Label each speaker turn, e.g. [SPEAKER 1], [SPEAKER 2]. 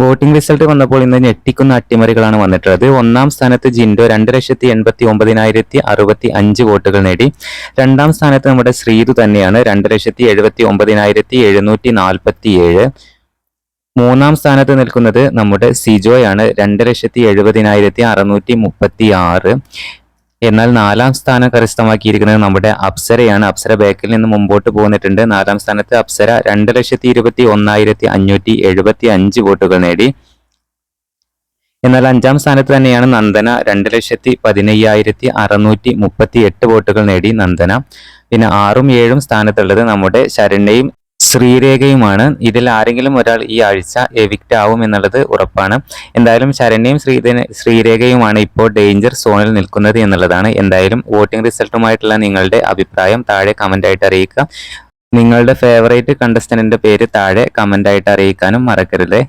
[SPEAKER 1] Voting result വന്നപ്പോൾ ഇന്ന് ഞെട്ടിക്കുന്ന അട്ടിമറികളാണ് വന്നിട്ടുള്ളത്. ഒന്നാം സ്ഥാനത്ത് ജിൻഡോ രണ്ട് ലക്ഷത്തി എൺപത്തി ഒമ്പതിനായിരത്തി അറുപത്തി അഞ്ച് വോട്ടുകൾ നേടി. രണ്ടാം സ്ഥാനത്ത് നമ്മുടെ ശ്രീതു തന്നെയാണ് രണ്ട് ലക്ഷത്തി എഴുപത്തി ഒമ്പതിനായിരത്തി എഴുന്നൂറ്റി നാൽപ്പത്തി ഏഴ് മൂന്നാം സ്ഥാനത്ത് നിൽക്കുന്നത് നമ്മുടെ സിജോയാണ് രണ്ട് ലക്ഷത്തി എഴുപതിനായിരത്തി അറുന്നൂറ്റി മുപ്പത്തി ആറ് എന്നാൽ നാലാം സ്ഥാനം കരസ്ഥമാക്കിയിരിക്കുന്നത് നമ്മുടെ അപ്സരയാണ്. അപ്സര ബാക്കിൽ നിന്ന് മുമ്പോട്ട് പോന്നിട്ടുണ്ട്. നാലാം സ്ഥാനത്ത് അപ്സര രണ്ട് ലക്ഷത്തി ഇരുപത്തി ഒന്നായിരത്തി അഞ്ഞൂറ്റി എഴുപത്തി അഞ്ച് വോട്ടുകൾ നേടി. എന്നാൽ അഞ്ചാം സ്ഥാനത്ത് തന്നെയാണ് നന്ദന രണ്ട് ലക്ഷത്തി പതിനയ്യായിരത്തി അറുന്നൂറ്റി മുപ്പത്തി എട്ട് വോട്ടുകൾ നേടി നന്ദന. പിന്നെ ആറും ഏഴും സ്ഥാനത്തുള്ളത് നമ്മുടെ ശരണ്യയും ശ്രീരേഖയുമാണ്. ഇതിൽ ആരെങ്കിലും ഒരാൾ ഈ ആഴ്ച എവിക്റ്റ് ആവും എന്നുള്ളത് ഉറപ്പാണ്. എന്തായാലും ശരണ്യയും ശ്രീധന ശ്രീരേഖയുമാണ് ഇപ്പോൾ ഡേഞ്ചർ സോണിൽ നിൽക്കുന്നത് എന്നുള്ളതാണ്. എന്തായാലും വോട്ടിംഗ് റിസൾട്ടുമായിട്ടുള്ള നിങ്ങളുടെ അഭിപ്രായം താഴെ കമന്റ് ആയിട്ട് അറിയിക്കുക. നിങ്ങളുടെ ഫേവറേറ്റ് കണ്ടസ്റ്റന്റിന്റെ പേര് താഴെ കമന്റ് ആയിട്ട് അറിയിക്കാനും മറക്കരുത്.